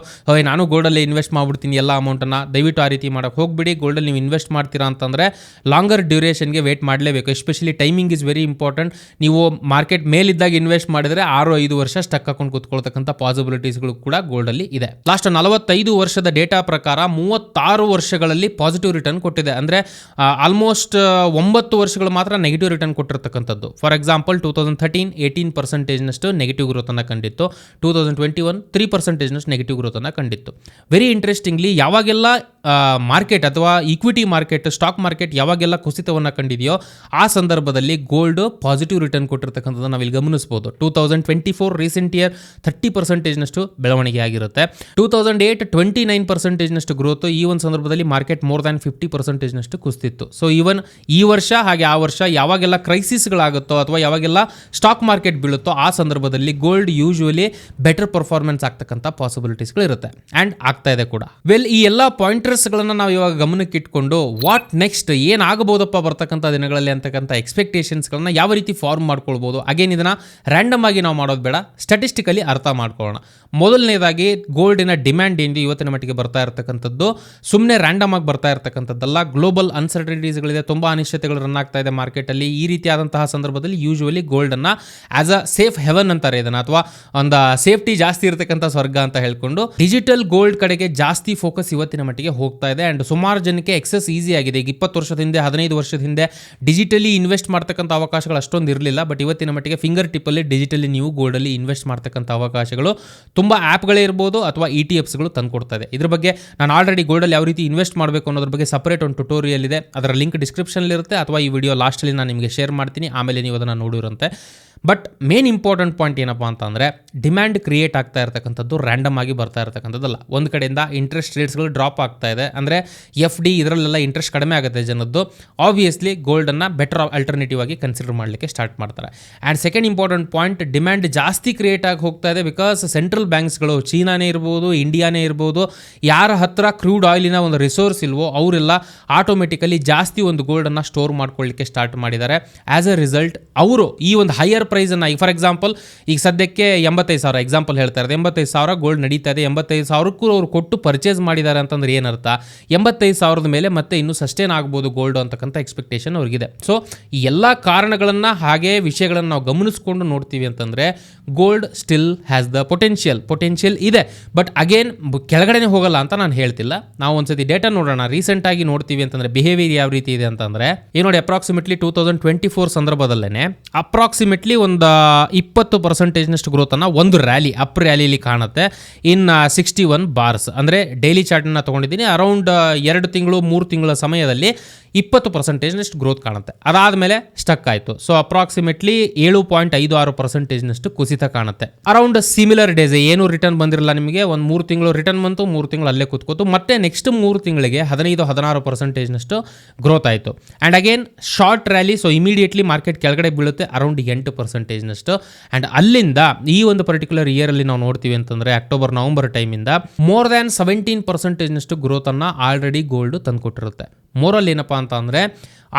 ನಾನು ಗೋಲ್ಡಲ್ಲಿ ಇನ್ವೆಸ್ಟ್ ಮಾಡ್ಬಿಡ್ತೀನಿ ಎಲ್ಲ ಅಮೌಂಟನ್ನು ದಯವಿಟ್ಟು ಆ ರೀತಿ ಮಾಡೋಕ್ಕೆ ಹೋಗ್ಬಿಡಿ. ಗೋಲ್ಡಲ್ಲಿ ನೀವು ಇನ್ವೆಸ್ಟ್ ಮಾಡ್ತೀರಾ ಅಂತಂದರೆ ಲಾಂಗರ್ ಡ್ಯೂರೇಷನ್ಗೆ ವೇಟ್ ಮಾಡಲೇಬೇಕು. Especially timing is very important ನೀವು ಮಾರ್ಕೆಟ್ ಮೇಲಿದ್ದಾಗ ಇನ್ವೆಸ್ಟ್ ಮಾಡಿದರೆ ಆರು, ಐದು ವರ್ಷ ಸ್ಟಕ್ ಹಾಕೊಂಡು ಕೂತ್ಕೊಳ್ತಕ್ಕಂಥ ಪಾಸಿಬಿಲಿಟೀಸ್ಗಳು ಕೂಡ ಗೋಲ್ಡಲ್ಲಿ ಇದೆ. ಲಾಸ್ಟ್ ನಲವತ್ತೈದು ವರ್ಷದ ಡೇಟಾ ಪ್ರಕಾರ ಮೂವತ್ತಾರು ವರ್ಷಗಳಲ್ಲಿ ಪಾಸಿಟಿವ್ ರಿಟರ್ನ್ ಕೊಟ್ಟಿದೆ. ಅಂದರೆ ಆಲ್ಮೋಸ್ಟ್ ಒಂಬತ್ತು ವರ್ಷಗಳು ಮಾತ್ರ ನೆಗೆಟಿವ್ ರಿಟರ್ನ್ ಕೊಟ್ಟಿರ್ತಕ್ಕಂಥದ್ದು. For example two thousand thirteen eighteen ಪರ್ಸೆಂಟೇಜ್ನಷ್ಟು negative ಗ್ರೋತನ್ನು ಕಂಡಿತ್ತು. Two thousand twenty one three ಪರ್ಸೆಂಟೇಜ್ನಷ್ಟು negative ಗ್ರೋತನ್ನು ಕಂಡಿತ್ತು. ವೆರಿ ಇಂಟ್ರೆಸ್ಟಿಂಗ್ಲಿ ಯಾವಾಗೆಲ್ಲ ಮಾರ್ಕೆಟ್ ಅಥವಾ ಈಕ್ವಿಟಿ ಮಾರ್ಕೆಟ್ ಸ್ಟಾಕ್ ಮಾರ್ಕೆಟ್ ಯಾವಾಗೆಲ್ಲ ಕುಸಿತವನ್ನು ಕಂಡಿದೆಯೋ ಆ ಸಂದರ್ಭದಲ್ಲಿ ಗೋಲ್ಡ್ ಪಾಸಿಟಿವ್ ರಿಟರ್ನ್ ಕೊಟ್ಟಿರ್ತಕ್ಕಂಥದ್ದು ನಾವಿಲ್ಲಿ ಗಮನಿಸಬಹುದು two thousand twenty four recent year thirty ಪರ್ಸೆಂಟೇಜ್ನಷ್ಟು ಬೆಳವಣಿಗೆ ಆಗಿರುತ್ತೆ. Two thousand eight twenty nine ಪರ್ಸೆಂಟೇಜ್ನಷ್ಟು growth ಈ ಒಂದು ಸಂದರ್ಭದಲ್ಲಿ ಮಾರ್ಕೆಟ್ ಮೋರ್ ದ್ಯಾನ್ ಫಿಫ್ಟಿ ಪರ್ಸೆಂಟೇಜ್ನಷ್ಟು ಕುಸಿತಿತ್ತು. ಸೊ ಈವನ್ ಈ ವರ್ಷ ಹಾಗೆ ಆ ವರ್ಷ ಯಾವಾಗೆಲ್ಲ ಕ್ರೈಸಿಸ್ಗಳಾಗುತ್ತೋ ಅಥವಾ ಯಾವಾಗೆಲ್ಲ ಸ್ಟಾಕ್ ಮಾರ್ಕೆಟ್ ಬೀಳುತ್ತೋ ಆ ಸಂದರ್ಭದಲ್ಲಿ ಗೋಲ್ಡ್ ಯೂಶುವಲಿ ಬೆಟರ್ ಪರ್ಫಾರ್ಮೆನ್ಸ್ ಆಗ್ತಕ್ಕಂಥ ಪಾಸಿಬಿಲಿಟೀಸ್ಗಳು ಇರುತ್ತೆ ಆ್ಯಂಡ್ ಆಗ್ತಾ ಇದೆ ಕೂಡ. ವೆಲ್ ವೆಲ್ ಈ ಎಲ್ಲ ಪಾಯಿಂಟರ್ಸ್ಗಳನ್ನು ನಾವು ಇವಾಗ ಗಮನಕ್ಕೆ ಇಟ್ಕೊಂಡು ವಾಟ್ ನೆಕ್ಸ್ಟ್ ಏನಾಗಬಹುದಪ್ಪ ಬರ್ತಕ್ಕಂಥ ದಿನಗಳಲ್ಲಿ ಅಂತಕ್ಕಂಥ ಎಕ್ಸ್ಪೆಕ್ಟೇಷನ್ಸ್ಗಳನ್ನ ಯಾವ ರೀತಿ ಫಾರ್ಮ್ ಮಾಡ್ಕೊಳ್ಬೋದು? ಅಗೇನ್ ಇದನ್ನು ರ್ಯಾಂಡಮ್ ಆಗಿ ನಾವು ಮಾಡೋದು ಬೇಡ ಸ್ಟಾಟಿಸ್ಟಿಕಲಿ ಅರ್ಥ ಮಾಡ್ಕೊಳ್ಳೋಣ. ಮೊದಲನೇದಾಗಿ ಗೋಲ್ಡಿನ ಡಿಮ್ಯಾಂಡ್ ಏನು ಇವತ್ತಿನ ಮಟ್ಟಿಗೆ ಬರ್ತಾ ಇರತಕ್ಕಂಥದ್ದು? ಸುಮ್ಮನೆ ರ್ಯಾಂಡಮ್ ಆಗಿ ಬರ್ತಾ ಇರತಕ್ಕಂಥದ್ದಲ್ಲ ಗ್ಲೋಬಲ್ ಅನ್ಸರ್ಟನಿಟೀಸ್ಗಳಿದೆ ತುಂಬ ಅನಿಶ್ಚಿತಗಳು ರನ್ ಆಗ್ತಾ ಇದೆ ಮಾರ್ಕೆಟಲ್ಲಿ ಈ ರೀತಿಯಾದಂತಹ ಸಂದರ್ಭದಲ್ಲಿ ಯೂಶುವಲಿ ಗೋಲ್ಡನ್ನು ಆಸ್ ಅ ಸೇಫ್ ಹೆವನ್ ಅಂತಾರೆ ಇದನ್ನು, ಅಥವಾ ಒಂದು ಸೇಫ್ಟಿ ಜಾಸ್ತಿ ಇರತಕ್ಕಂಥ ಸ್ವರ್ಗ ಅಂತ ಹೇಳ್ಕೊಂಡು ಡಿಜಿಟಲ್ ಗೋಲ್ಡ್ ಕಡೆಗೆ ಜಾಸ್ತಿ ಫೋಕಸ್ ಇವತ್ತಿನ ಮಟ್ಟಿಗೆ ಹೋಗ್ತಾ ಇದೆ. ಆ್ಯಂಡ್ ಸುಮಾರು ಜನಕ್ಕೆ ಎಕ್ಸೆಸ್ ಈಸಿ ಆಗಿದೆ. ಈಗ ಇಪ್ಪತ್ತು ವರ್ಷದ ಹಿಂದೆ, ಹದಿನೈದು ವರ್ಷದ ಹಿಂದೆ ಡಿಜಿಟಲಿ ಇನ್ವೆಸ್ಟ್ ಮಾಡ್ತಕ್ಕಂಥ ಅವಕಾಶಗಳು ಅಷ್ಟೊಂದು ಇರಲಿಲ್ಲ. ಬಟ್ ಇವತ್ತಿನ ಮಟ್ಟಿಗೆ ಫಿಂಗರ್ ಟಿಪ್ಪಲ್ಲಿ ಡಿಜಿಟಲಿ ನೀವು ಗೋಲ್ಡಲ್ಲಿ ಇನ್ವೆಸ್ಟ್ ಮಾಡ್ತಕ್ಕಂಥ ಅವಕಾಶಗಳು ತುಂಬ ಆ್ಯಪ್ಗಳೇ ಇರ್ಬೋದು ಅಥವಾ ಇ ಟಿ ಎಫ್ಸ್ಗಳು ತಂದುಕೊಡ್ತಾ ಇದೆ. ಇದ್ರ ಬಗ್ಗೆ ನಾನು ಆಲ್ರೆಡಿ ಗೋಲ್ಡಲ್ಲಿ ಯಾವ ರೀತಿ ಇನ್ವೆಸ್ಟ್ ಮಾಡಬೇಕು ಅನ್ನೋದ್ರ ಬಗ್ಗೆ ಸಪ್ರೇಟ್ ಒಂದು ಟ್ಯುಟೋರಿಯಲ್ ಇದೆ. ಅದರ ಲಿಂಕ್ ಡಿಸ್ಕ್ರಿಪ್ಷನಲ್ಲಿರುತ್ತೆ ಅಥವಾ ಈ ವಿಡಿಯೋ ಲಾಸ್ಟಲ್ಲಿ ನಾನು ನಿಮಗೆ ಶೇರ್ ಮಾಡ್ತೀನಿ. ಆಮೇಲೆ ನೀವು ಅದನ್ನು ನೋಡಿರಂತೆ ಬಟ್ ಮೇನ್ ಇಂಪಾರ್ಟೆಂಟ್ ಪಾಯಿಂಟ್ ಏನಪ್ಪ ಅಂತಂದರೆ ಡಿಮ್ಯಾಂಡ್ ಕ್ರಿಯೇಟ್ ಆಗ್ತಾ ಇರತಕ್ಕಂಥದ್ದು ರ್ಯಾಂಡಮ್ ಆಗಿ ಬರ್ತಾ ಇರತಕ್ಕಂಥದ್ದಲ್ಲ. ಒಂದು ಕಡೆಯಿಂದ ಇಂಟ್ರೆಸ್ಟ್ ರೇಟ್ಸ್ಗಳು ಡ್ರಾಪ್ ಆಗ್ತಾ ಇದೆ. ಅಂದರೆ ಎಫ್ ಡಿ ಇದರಲ್ಲೆಲ್ಲ ಇಂಟ್ರೆಸ್ಟ್ ಕಡಿಮೆ ಆಗುತ್ತೆ ಜನದ್ದು. ಆಬ್ವಿಯಸ್ಲಿ ಗೋಲ್ಡನ್ನು ಬೆಟರ್ ಆಲ್ಟರ್ನೇಟಿವ್ ಆಗಿ ಕನ್ಸಿಡರ್ ಮಾಡಲಿಕ್ಕೆ ಸ್ಟಾರ್ಟ್ ಮಾಡ್ತಾರೆ. And second important point demand ಜಾಸ್ತಿ ಕ್ರಿಯೇಟ್ ಆಗಿ ಹೋಗ್ತಾ ಇದೆ ಬಿಕಾಸ್ ಸೆಂಟ್ರಲ್ ಬ್ಯಾಂಕ್ಸ್ಗಳು ಚೀನಾನೇ ಇರ್ಬೋದು ಇಂಡಿಯಾನೇ ಇರ್ಬೋದು, ಯಾರ ಹತ್ರ ಕ್ರೂಡ್ ಆಯಿಲಿನ ಒಂದು ರಿಸೋರ್ಸ್ ಇಲ್ವೋ, ಅವರೆಲ್ಲ ಆಟೋಮೆಟಿಕಲಿ ಜಾಸ್ತಿ ಒಂದು ಗೋಲ್ಡನ್ನು ಸ್ಟೋರ್ ಮಾಡ್ಕೊಳ್ಳಿಕ್ಕೆ ಸ್ಟಾರ್ಟ್ ಮಾಡಿದ್ದಾರೆ. ಆ್ಯಸ್ ಅ ರಿಸಲ್ಟ್ ಅವರು ಈ ಒಂದು ಹೈಯರ್ ಪ್ರೈಸನ್ನು ಈಗ ಫಾರ್ ಎಕ್ಸಾಂಪಲ್ ಈಗ ಸದ್ಯಕ್ಕೆ ಎಂಬತ್ತೈದು ಸಾವಿರ ಎಕ್ಸಾಂಪಲ್ ಹೇಳ್ತಾ ಇರೋದು, ಎಂಬತ್ತೈದು ಸಾವಿರ ಗೋಲ್ಡ್ ನಡೀತಾ ಇದೆ, ಎಂಬತ್ತೈದು ಸಾವಿರಕ್ಕೂ ಅವ್ರು ಕೊಟ್ಟು ಪರ್ಚೇಸ್ ಮಾಡಿದ್ದಾರೆ ಅಂತಂದ್ರೆ ಏನರ್ಥ? ಎಂಬತ್ತೈದು ಸಾವಿರದ ಮೇಲೆ ಮತ್ತೆ ಇನ್ನೂ ಸಸ್ಟೇನ್ ಆಗ್ಬೋದು ಗೋಲ್ಡ್ ಅಂತಕ್ಕಂಥ ಎಕ್ಸ್ಪೆಕ್ಟೇಷನ್ ಅವ್ರಿಗಿದೆ. ಸೊ ಈ ಎಲ್ಲ ಕಾರಣಗಳನ್ನು ಹಾಗೆ ವಿಷಯಗಳನ್ನು ನಾವು ಗಮನಿಸ್ಕೊಂಡು ನೋಡ್ತೀವಿ ಅಂತಂದರೆ gold still has the potential potential ಇದೆ. ಬಟ್ ಅಗೇನ್ ಕೆಳಗಡೆನೇ ಹೋಗಲ್ಲ ಅಂತ ನಾನು ಹೇಳ್ತಿಲ್ಲ. ನಾವು ಒಂದ್ಸತಿ ಡೇಟಾ ನೋಡೋಣ ರೀಸೆಂಟಾಗಿ ನೋಡ್ತೀವಿ ಅಂತಂದ್ರೆ ಬಿಹೇವಿಯರ್ ಯಾವ ರೀತಿ ಇದೆ ಅಂತಂದ್ರೆ, ಈ ನೋಡಿ approximately two thousand twenty four ಸಂದರ್ಭದಲ್ಲೇ ಅಪ್ರಾಕ್ಸಿಮೇಟ್ಲಿ ಒಂದು ಇಪ್ಪತ್ತು ಪರ್ಸೆಂಟೇಜ್ನಷ್ಟು ಗ್ರೋತನ್ನು ಒಂದು ರ್ಯಾಲಿ ಅಪ್ ರ್ಯಾಲಿಲಿ ಕಾಣುತ್ತೆ. ಇನ್ ಸಿಕ್ಸ್ಟಿ ಒನ್ ಬಾರ್ಸ್ ಅಂದರೆ ಡೈಲಿ ಚಾರ್ಟನ್ನು ತೊಗೊಂಡಿದ್ದೀನಿ. ಅರೌಂಡ್ ಎರಡು ತಿಂಗಳು, ಮೂರು ತಿಂಗಳ ಸಮಯದಲ್ಲಿ ಇಪ್ಪತ್ತು ಪರ್ಸೆಂಟೇಜ್ನಷ್ಟು ಗ್ರೋತ್ ಕಾಣುತ್ತೆ. ಅದಾದಮೇಲೆ ಸ್ಟಕ್ ಆಯಿತು. ಸೊ ಅಪ್ರಾಕ್ಸಿಮೇಟ್ಲಿ ಏಳು ಪಾಯಿಂಟ್ ಐದು ಆರು ಪರ್ಸೆಂಟೇಜ್ನಷ್ಟು ಕುಸಿತ ಕಾಣುತ್ತೆ. ಅರೌಂಡ್ ಸಿಮಿಲರ್ ಡೇಸ್ ಏನು ರಿಟರ್ನ್ ಬಂದಿರಲ್ಲ ನಿಮಗೆ. ಒಂದು ಮೂರು ತಿಂಗಳು ರಿಟರ್ನ್ ಬಂತು, ಮೂರು ತಿಂಗಳು ಅಲ್ಲೇ ಕೂತ್ಕೋತು. ಮತ್ತೆ ನೆಕ್ಸ್ಟ್ ಮೂರು ತಿಂಗಳಿಗೆ ಹದಿನೈದು, ಹದಿನಾರು ಪರ್ಸೆಂಟೇಜ್ನಷ್ಟು ಗ್ರೋತ್ ಆಯಿತು. And again short rally so immediately market ಕೆಳಗಡೆ ಬೀಳುತ್ತೆ ಅರೌಂಡ್ ಎಂಟು ಪರ್ಸೆಂಟೇಜ್ನಷ್ಟು ಆ್ಯಂಡ್ ಅಲ್ಲಿಂದ, ಈ ಒಂದು ಪರ್ಟಿಕ್ಯುಲರ್ ಇಯರಲ್ಲಿ ನಾವು ನೋಡ್ತೀವಿ ಅಂತಂದರೆ ಅಕ್ಟೋಬರ್ ನವಂಬರ್ ಟೈಮಿಂದ ಮೋರ್ ದ್ಯಾನ್ ಸೆವೆಂಟೀನ್ ಪರ್ಸೆಂಟೇಜ್ನಷ್ಟು ಗ್ರೋತನ್ನು ಆಲ್ರೆಡಿ ಗೋಲ್ಡ್ ತಂದುಕೊಟ್ಟಿರುತ್ತೆ. ಮೋರಲ್ ಏನಪ್ಪ ಅಂತ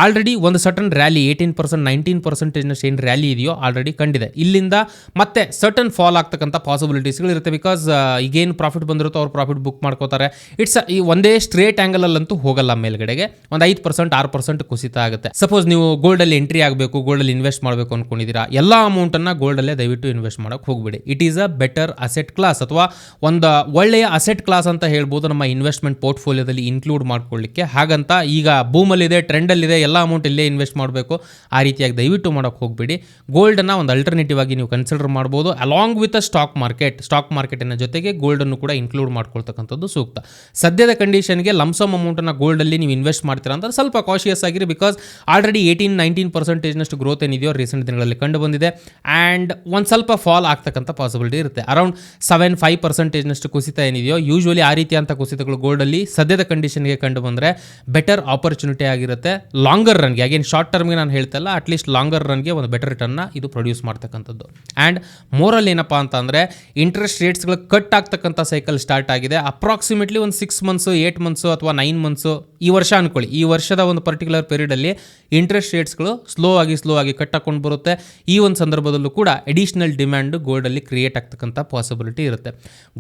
ಆಲ್ರೆಡಿ ಒಂದು sudden rally eighteen percent nineteen ಪರ್ಸೆಂಟೇಜ್ನಷ್ಟು ಏನು ರ್ಯಾಲಿ ಇದೆಯೋ ಆಲ್ರೆಡಿ ಕಂಡಿದೆ. ಇಲ್ಲಿಂದ ಮತ್ತೆ ಸರ್ಟನ್ ಫಾಲ್ ಆಗ್ತಕ್ಕಂಥ ಪಾಸಿಬಿಲಿಟೀಸ್ಗಳಿರುತ್ತೆ ಬಿಕಾಸ್ ಈಗೇನು ಪ್ರಾಫಿಟ್ ಬಂದಿರುತ್ತೋ ಅವ್ರು ಪ್ರಾಫಿಟ್ ಬುಕ್ ಮಾಡ್ಕೋತಾರೆ. ಇಟ್ಸ್ ಈ ಒಂದೇ ಸ್ಟ್ರೇಟ್ ಆ್ಯಂಗಲಲ್ಲಂತೂ ಹೋಗಲ್ಲ ಮೇಲ್ಗಡೆಗೆ. ಒಂದು ಐದು ಪರ್ಸೆಂಟ್ ಆರು ಪರ್ಸೆಂಟ್ ಕುಸಿತ ಆಗುತ್ತೆ. ಸಪೋಸ್ ನೀವು ಗೋಲ್ಡಲ್ಲಿ ಎಂಟ್ರಿ ಆಗಬೇಕು ಗೋಲ್ಡಲ್ಲಿ ಇನ್ವೆಸ್ಟ್ ಮಾಡಬೇಕು ಅಂದ್ಕೊಂಡಿದ್ದೀರಾ ಎಲ್ಲ ಅಮೌಂಟನ್ನು ಗೋಲ್ಡಲ್ಲೇ ದಯವಿಟ್ಟು ಇನ್ವೆಸ್ಟ್ ಮಾಡೋಕ್ಕೆ ಹೋಗ್ಬಿಡಿ. It is a better asset class ಅಥವಾ ಒಂದು ಒಳ್ಳೆಯ ಅಸೆಟ್ ಕ್ಲಾಸ್ ಅಂತ ಹೇಳ್ಬೋದು ನಮ್ಮ ಇನ್ವೆಸ್ಟ್ಮೆಂಟ್ ಪೋರ್ಟ್ಫೋಲಿಯೋದಲ್ಲಿ ಇನ್ಕ್ಲೂಡ್ ಮಾಡ್ಕೊಳ್ಳಿಕ್ಕೆ. ಹಾಗಂತ ಈಗ ಬೂಮಲ್ಲಿದೆ ಟ್ರೆಂಡಲ್ಲಿದೆ ಎಲ್ಲ ಅಮೌಂಟ್ ಇಲ್ಲೇ ಇನ್ವೆಸ್ಟ್ ಮಾಡಬೇಕು. ಆ ರೀತಿಯಾಗಿ ದಯವಿಟ್ಟು ಮಾಡೋಕ್ಕೆ ಹೋಗಬೇಡಿ. ಗೋಲ್ಡನ್ನು ಒಂದು ಅಲ್ಟರ್ನೇಟಿವ್ ಆಗಿ ನೀವು ಕನ್ಸಿಡರ್ ಮಾಡ್ಬೋದು. Along with a stock market stock ಮಾರ್ಕೆಟಿನ ಜೊತೆಗೆ ಗೋಲ್ಡನ್ನು ಕೂಡ ಇನ್ಕ್ಲೂಡ್ ಮಾಡ್ಕೊಳ್ತಕ್ಕಂಥದ್ದು ಸೂಕ್ತ. ಸದ್ಯದ ಕಂಡೀಷನ್ಗೆ ಲಮ್ಸಮ್ ಅಮೌಂಟನ್ನು ಗೋಲ್ಡಲ್ಲಿ ನೀವು ಇನ್ವೆಸ್ಟ್ ಮಾಡ್ತೀರಾ ಅಂತ ಸ್ವಲ್ಪ ಕಾಶಿಯಸ್ ಆಗಿರಿ ಬಿಕಾಸ್ ಆಲ್ರೆಡಿ ಏಯ್ಟೀನ್ ನೈನ್ಟೀನ್ ಪರ್ಸೆಂಟೇಜ್ನಷ್ಟು ಗ್ರೋತ್ ಏನಿದೆಯೋ ರೀಸೆಂಟ್ ದಿನಗಳಲ್ಲಿ ಕಂಡು ಬಂದಿದೆ. ಆ್ಯಂಡ್ ಒಂದು ಸ್ವಲ್ಪ ಫಾಲ್ ಆಗ್ತಕ್ಕಂಥ ಪಾಸಿಬಿಲಿಟಿ ಇರುತ್ತೆ. ಅರೌಂಡ್ ಸೆವೆನ್ ಫೈವ್ ಪರ್ಸೆಂಟೇಜ್ನಷ್ಟು ಕುಸಿತ ಏನಿದೆಯೋ ಯೂಶ್ವಲಿ ಆ ರೀತಿಯಂಥ ಕುಸಿತಗಳು ಗೋಲ್ಡಲ್ಲಿ ಸದ್ಯದ ಕಂಡೀಷನ್ಗೆ ಕಂಡು ಬಂದರೆ ಬೆಟರ್ ಆಪರ್ಚುನಿಟಿ ಆಗಿರುತ್ತೆ. ಲಾಂಗರ್ ರನ್ಗೆ ಅಗೇನ್ ಶಾರ್ಟ್ ಟರ್ಮ್ಗೆ ನಾನು ಹೇಳ್ತಲ್ಲ ಅಟ್ಲೀಸ್ಟ್ ಲಾಂಗರ್ ರನ್ಗೆ ಒಂದು ಬೆಟರ್ ರಿಟರ್ನ್ನ ಇದು ಪ್ರೊಡ್ಯೂಸ್ ಮಾಡ್ತಕ್ಕಂಥದ್ದು. ಆ್ಯಂಡ್ ಮೋರಲ್ ಏನಪ್ಪ ಅಂತಂದರೆ ಇಂಟ್ರೆಸ್ಟ್ ರೇಟ್ಸ್ಗಳು ಕಟ್ ಆಗ್ತಕ್ಕಂಥ ಸೈಕಲ್ ಸ್ಟಾರ್ಟ್ ಆಗಿದೆ. ಅಪ್ರಾಕ್ಸಿಮೇಟ್ಲಿ ಒಂದು ಸಿಕ್ಸ್ ಮಂತ್ಸು ಏಯ್ಟ್ ಮಂತ್ಸು ಅಥವಾ ನೈನ್ ಮಂತ್ಸು ಈ ವರ್ಷ ಅಂದ್ಕೊಳ್ಳಿ ಈ ವರ್ಷದ ಒಂದು ಪರ್ಟಿಕ್ಯುಲರ್ ಪೀರಿಯಡಲ್ಲಿ ಇಂಟ್ರೆಸ್ಟ್ ರೇಟ್ಸ್ಗಳು ಸ್ಲೋ ಆಗಿ ಸ್ಲೋ ಆಗಿ ಕಟ್ ಹಾಕೊಂಡು ಬರುತ್ತೆ. ಈ ಒಂದು ಸಂದರ್ಭದಲ್ಲೂ ಕೂಡ ಅಡಿಷ್ನಲ್ ಡಿಮ್ಯಾಂಡ್ ಗೋಲ್ಡಲ್ಲಿ ಕ್ರಿಯೇಟ್ ಆಗ್ತಕ್ಕಂಥ ಪಾಸಿಬಿಲಿಟಿ ಇರುತ್ತೆ.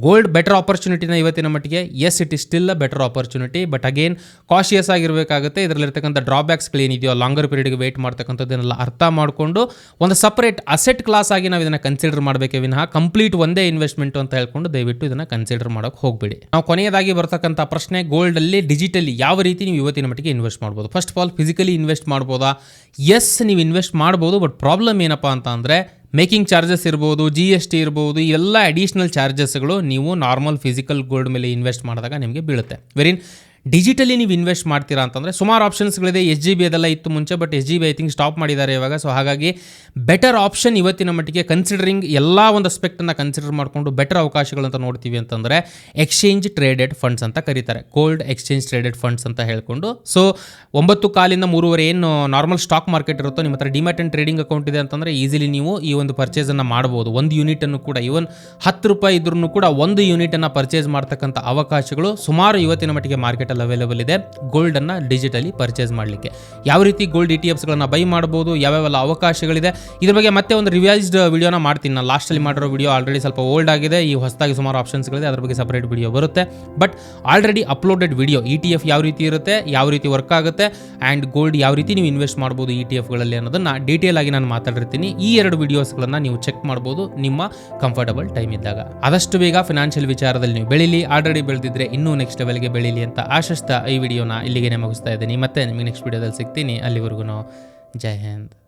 ಗೋಲ್ಡ್ ಬೆಟರ್ ಆಪರ್ಚುನಿಟಿನ ಇವತ್ತಿನ ಮಟ್ಟಿಗೆ yes it is still a better opportunity but again cautious ಆಗಿರಬೇಕಾಗುತ್ತೆ. ಇದರಲ್ಲಿರ್ತಕ್ಕಂಥ ಡ್ರಾಬ್ಯಾಕ್ಸ್ಗಳೇನಿದೆಯೋ ಲಾಂಗರ್ ಪೀರಿಯಡ್ಗೆ ವೇಟ್ ಮಾಡ್ತಕ್ಕಂಥದ್ದನ್ನೆಲ್ಲ ಅರ್ಥ ಮಾಡಿಕೊಂಡು, ಒಂದು ಸಪ್ರೇಟ್ ಅಸೆಟ್ ಕ್ಲಾಸ್ ಆಗಿ ನಾವು ಇದನ್ನು ಕನ್ಸಿಡರ್ ಮಾಡಬೇಕೇ ವಿನಃ ಕಂಪ್ಲೀಟ್ ಒಂದೇ ಇನ್ವೆಸ್ಟ್ಮೆಂಟ್ ಅಂತ ಹೇಳ್ಕೊಂಡು ದಯವಿಟ್ಟು ಇದನ್ನು ಕನ್ಸಿಡರ್ ಮಾಡೋಕೆ ಹೋಗಬೇಡಿ. ನಾವು ಕೊನೆಯದಾಗಿ ಬರ್ತಕ್ಕಂಥ ಪ್ರಶ್ನೆ ಗೋಲ್ಡಲ್ಲಿ ಡಿಜಿಟಲಿ ಯಾವ ರೀತಿ ನೀವು ಇವತ್ತಿನ ಮಟ್ಟಿಗೆ ಇನ್ವೆಸ್ಟ್ ಮಾಡ್ಬೋದು. First of all physically invest ಮಾಡ್ಬೋದಾ? ಎಸ್ ನೀವು ಇನ್ವೆಸ್ಟ್ ಮಾಡ್ಬೋದು ಬಟ್ ಪ್ರಾಬ್ಲಮ್ ಏನಪ್ಪ ಅಂತ ಅಂದರೆ ಮೇಕಿಂಗ್ ಚಾರ್ಜಸ್ ಇರ್ಬೋದು ಜಿ ಎಸ್ ಟಿ ಇರ್ಬೋದು ಎಲ್ಲ ಅಡಿಷ್ನಲ್ ಚಾರ್ಜಸ್ಗಳು ನೀವು ನಾರ್ಮಲ್ ಫಿಸಿಕಲ್ ಗೋಲ್ಡ್ ಮೇಲೆ ಇನ್ವೆಸ್ಟ್ ಮಾಡಿದಾಗ ನಿಮಗೆ ಬೀಳುತ್ತೆ. ವೆರಿನ್ ಡಿಜಿಟಲಿ ನೀವು ಇನ್ವೆಸ್ಟ್ ಮಾಡ್ತೀರಾ ಅಂತಂದರೆ ಸುಮಾರು ಆಪ್ಷನ್ಸ್ಗಳಿದೆ ಎಸ್ ಜಿ ಬಿ ಅದೆಲ್ಲ ಇತ್ತು ಮುಂಚೆ but S G B I think stop ಮಾಡಿದ್ದಾರೆ ಇವಾಗ. ಸೊ ಹಾಗಾಗಿ ಬೆಟರ್ ಆಪ್ಷನ್ ಇವತ್ತಿನ ಮಟ್ಟಿಗೆ ಕನ್ಸಿಡರಿಂಗ್ ಎಲ್ಲ ಒಂದು ಅಸ್ಪೆಕ್ಟನ್ನು ಕನ್ಸಿಡರ್ ಮಾಡಿಕೊಂಡು ಬೆಟರ್ ಅವಕಾಶಗಳಂತ ನೋಡ್ತೀವಿ ಅಂತಂದರೆ ಎಕ್ಸ್ಚೇಂಜ್ ಟ್ರೇಡೆಡ್ ಫಂಡ್ಸ್ ಅಂತ ಕರೀತಾರೆ. ಗೋಲ್ಡ್ ಎಕ್ಸ್ಚೇಂಜ್ ಟ್ರೇಡೆಡ್ ಫಂಡ್ಸ್ ಅಂತ ಹೇಳ್ಕೊಂಡು. ಸೊ ಒಂಬತ್ತು ಕಾಲಿಂದ ಮೂರುವರೆ ಏನು ನಾರ್ಮಲ್ ಸ್ಟಾಕ್ ಮಾರ್ಕೆಟ್ ಇರುತ್ತೋ ನಿಮ್ಮ ಹತ್ರ ಡಿಮ್ಯಾಟ್ ಆ್ಯಂಡ್ ಟ್ರೇಡಿಂಗ್ ಅಕೌಂಟ್ ಇದೆ ಅಂತಂದರೆ ಈಸಿಲಿ ನೀವು ಈ ಒಂದು ಪರ್ಚೇಸನ್ನು ಮಾಡ್ಬೋದು. ಒಂದು ಯೂನಿಟನ್ನು ಕೂಡ ಈವನ್ ಹತ್ತು ರೂಪಾಯಿ ಇದ್ರೂ ಕೂಡ ಒಂದು ಯೂನಿಟನ್ನು ಪರ್ಚೇಸ್ ಮಾಡ್ತಕ್ಕಂಥ ಅವಕಾಶಗಳು ಸುಮಾರು ಇವತ್ತಿನ ಮಟ್ಟಿಗೆ ಮಾರ್ಕೆಟಲ್ಲಿ ಅವೈಲೇಬಲ್ ಇದೆ. ಗೋಲ್ಡನ್ನು ಡಿಜಿಟಲಿ ಪರ್ಚೇಸ್ ಮಾಡಲಿಕ್ಕೆ. ಯಾವ ರೀತಿ ಗೋಲ್ಡ್ ಇ ಟಿ ಎಫ್ಸ್ಗಳನ್ನು ಬೈ ಮಾಡ್ಬೋದು, ಯಾವ್ಯಾವೆಲ್ಲ ಅವಕಾಶಗಳಿದೆ, ಇದ್ರ ಬಗ್ಗೆ ಮತ್ತೆ ಒಂದು ರಿವೈಸ್ಡ್ ವಿಡಿಯೋನ ಮಾಡ್ತೀನಿ. ನಾನು ಲಾಸ್ಟಲ್ಲಿ ಮಾಡಿರೋ ವಿಡಿಯೋ ಆಲ್ರೆಡಿ ಸ್ವಲ್ಪ ಓಲ್ಡ್ ಆಗಿದೆ. ಈ ಹೊಸದಾಗಿ ಸುಮಾರು ಆಪ್ಷನ್ಸ್ಗಳಿದೆ ಅದ್ರ ಬಗ್ಗೆ ಸಪ್ರೇಟ್ ವಿಡಿಯೋ ಬರುತ್ತೆ. But already uploaded video E T F ಯಾವ ರೀತಿ ಇರುತ್ತೆ, ಯಾವ ರೀತಿ ವರ್ಕ್ ಆಗುತ್ತೆ ಆ್ಯಂಡ್ ಗೋಲ್ಡ್ ಯಾವ ರೀತಿ ನೀವು ಇನ್ವೆಸ್ಟ್ ಮಾಡ್ಬೋದು ಇ ಟಿ ಎಫ್ಗಳಲ್ಲಿ ಅನ್ನೋದನ್ನು ಡೀಟೇಲ್ ಆಗಿ ನಾನು ಮಾತಾಡಿರ್ತೀನಿ. ಈ ಎರಡು ವಿಡಿಯೋಸ್ಗಳನ್ನು ನೀವು ಚೆಕ್ ಮಾಡ್ಬೋದು ನಿಮ್ಮ ಕಂಫರ್ಟಬಲ್ ಟೈಮ್ ಇದ್ದಾಗ. ಆದಷ್ಟು ಬೇಗ ಫಿನಾನ್ಷಿಯಲ್ ವಿಚಾರದಲ್ಲಿ ನೀವು ಬೆಳೀಲಿ. ಆಲ್ರೆಡಿ ಬೆಳೆದಿದ್ರೆ ಇನ್ನೂ ನೆಕ್ಸ್ಟ್ ಲೆವೆಲ್ಗೆ ಬೆಳೀಲಿ ಅಂತ ಆಶಿಸ್ತಾ ಈ ವಿಡಿಯೋನ ಇಲ್ಲಿಗೆ ಮುಗಿಸ್ತಾ ಇದ್ದೀನಿ. ಮತ್ತೆ ನಿಮಗೆ ನೆಕ್ಸ್ಟ್ ವಿಡಿಯೋದಲ್ಲಿ ಸಿಗ್ತೀನಿ. ಅಲ್ಲಿವರೆಗೂ ಜೈ ಹಿಂದ್.